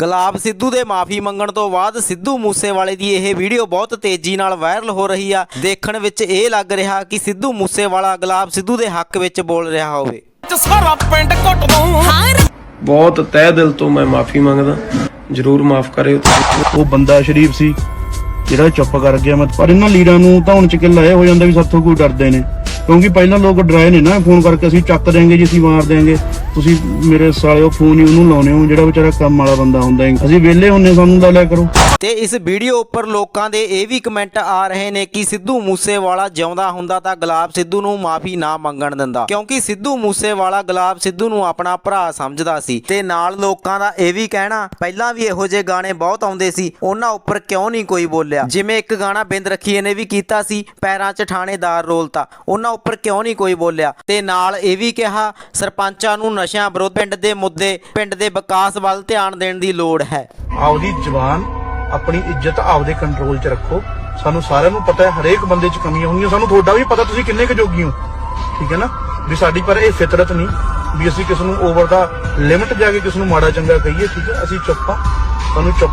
ਗੁਲਾਬ ਸਿੱਧੂ ਦੇ ਮਾਫੀ ਮੰਗਣ ਤੋਂ ਬਾਅਦ ਸਿੱਧੂ ਮੂਸੇਵਾਲੇ ਦੀ ਇਹ ਵੀਡੀਓ ਬਹੁਤ ਤੇਜ਼ੀ ਨਾਲ ਵਾਇਰਲ ਹੋ ਰਹੀ ਆ। ਦੇਖਣ ਵਿੱਚ ਇਹ ਲੱਗ ਰਿਹਾ ਕਿ ਸਿੱਧੂ ਮੂਸੇਵਾਲਾ ਗੁਲਾਬ ਸਿੱਧੂ ਦੇ ਹੱਕ ਵਿੱਚ ਬੋਲ ਰਿਹਾ ਹੋਵੇ। ਸਾਰਾ ਪਿੰਡ ਘੁੱਟ ਦੂੰ ਬਹੁਤ ਤਹਿ ਦਿਲ ਤੋਂ ਮੈਂ ਮਾਫੀ ਮੰਗਦਾ। ਜਰੂਰ ਮਾਫ ਕਰਿਓ ਉਹ ਬੰਦਾ ਸ਼ਰੀਫ ਸੀ ਜਿਹੜਾ ਚੁੱਪ ਕਰ ਗਿਆ ਮਤ ਪਰ ਇਹਨਾਂ ਲੀਡਰਾਂ ਨੂੰ ਧੌਣ ਚ ਕਿੱਲਾ ਇਹ ਹੋ ਜਾਂਦਾ ਵੀ ਸਾਥੋਂ ਕੋਈ ਡਰਦੇ ਨੇ। ਕਿਉਂਕਿ ਪਹਿਲਾਂ ਲੋਕ ਡਰਾਏ ਨੇ ਨਾ ਫੋਨ ਕਰਕੇ ਅਸੀਂ ਚੱਕ ਦੇਾਂਗੇ ਜੀ ਅਸੀਂ ਮਾਰ ਦੇਾਂਗੇ ਤੁਸੀਂ ਮੇਰੇ ਸਾਲਿਓ ਫੋਨ ਹੀ ਉਹਨੂੰ ਲਾਉਣੇ ਹੋ ਜਿਹੜਾ ਵਿਚਾਰਾ ਕੰਮ ਵਾਲਾ ਬੰਦਾ ਹੁੰਦਾ ਹੈ। ਅਸੀਂ ਵਿਹਲੇ ਹੁੰਨੇ ਸਾਨੂੰ ਲਾ ਲਿਆ ਕਰੋ। ਤੇ ਇਸ ਵੀਡੀਓ ਉੱਪਰ ਲੋਕਾਂ ਦੇ ਇਹ ਵੀ ਕਮੈਂਟ ਆ ਰਹੇ ਨੇ ਕਿ ਸਿੱਧੂ ਮੂਸੇਵਾਲਾ ਜਿਉਂਦਾ ਹੁੰਦਾ ਤਾਂ ਗੁਲਾਬ ਸਿੱਧੂ ਨੂੰ ਮਾਫੀ ਨਾ ਮੰਗਣ ਦਿੰਦਾ। ਕਿਉਂਕਿ ਸਿੱਧੂ ਮੂਸੇਵਾਲਾ ਗੁਲਾਬ ਸਿੱਧੂ ਨੂੰ ਆਪਣਾ ਭਰਾ ਸਮਝਦਾ ਸੀ। ਤੇ ਨਾਲ ਲੋਕਾਂ ਦਾ ਇਹ ਵੀ ਕਹਿਣਾ, ਪਹਿਲਾਂ ਵੀ ਇਹੋ ਜਿਹੇ ਗਾਣੇ ਬਹੁਤ ਆਉਂਦੇ ਸੀ, ਉਹਨਾਂ ਉੱਪਰ ਕਿਉਂ ਨਹੀਂ ਕੋਈ ਬੋਲਿਆ? ਜਿਵੇਂ ਇੱਕ ਗਾਣਾ ਬਿੰਦ ਰੱਖੀਏ ਨੇ ਵੀ ਕੀਤਾ ਸੀ, ਪੈਰਾਂ 'ਚ ਥਾਣੇਦਾਰ ਰੋਲਤਾ, ਉਹਨਾਂ ਉੱਪਰ ਕਿਉਂ ਨਹੀਂ ਕੋਈ ਬੋਲਿਆ? ਤੇ ਨਾਲ ਇਹ ਵੀ ਕਿਹਾ, ਸਰਪੰਚਾਂ ਨੂੰ ਨਸ਼ਿਆਂ ਵਿਰੁੱਧ ਪਿੰਡ ਦੇ ਮੁੱਦੇ, ਪਿੰਡ ਦੇ ਵਿਕਾਸ ਵੱਲ ਧਿਆਨ ਦੇਣ ਦੀ ਲੋੜ ਹੈ। ਆਪਦੀ ਜ਼ਬਾਨ ਆਪਣੀ ਇੱਜ਼ਤ ਆਪਦੇ ਕੰਟਰੋਲ 'ਚ ਰੱਖੋ। ਸਾਨੂੰ ਸਾਰਿਆਂ ਨੂੰ ਪਤਾ ਹੈ, ਹਰੇਕ ਬੰਦੇ 'ਚ ਕਮੀਆਂ ਹੁੰਦੀਆਂ ਸਾਨੂੰ ਤੁਹਾਡਾ ਵੀ ਪਤਾ, ਤੁਸੀਂ ਕਿੰਨੇ ਕੁ ਜੋਗੀ ਹੋ? ਠੀਕ ਹੈ ਨਾ? ਵੀ ਸਾਡੀ ਪਰ ਇਹ ਫਿਤਰਤ ਨਹੀਂ ਵੀ ਅਸੀਂ ਕਿਸ ਨੂੰ ਓਵਰ ਦਾ ਲਿਮਟ ਜਾ ਕੇ ਕਿਸ ਨੂੰ ਮਾੜਾ ਚੰਗਾ ਕਹੀਏ, ਠੀਕ ਹੈ? ਅਸੀਂ ਚੁੱਪ ਸਾਨੂੰ ਚੁੱਪ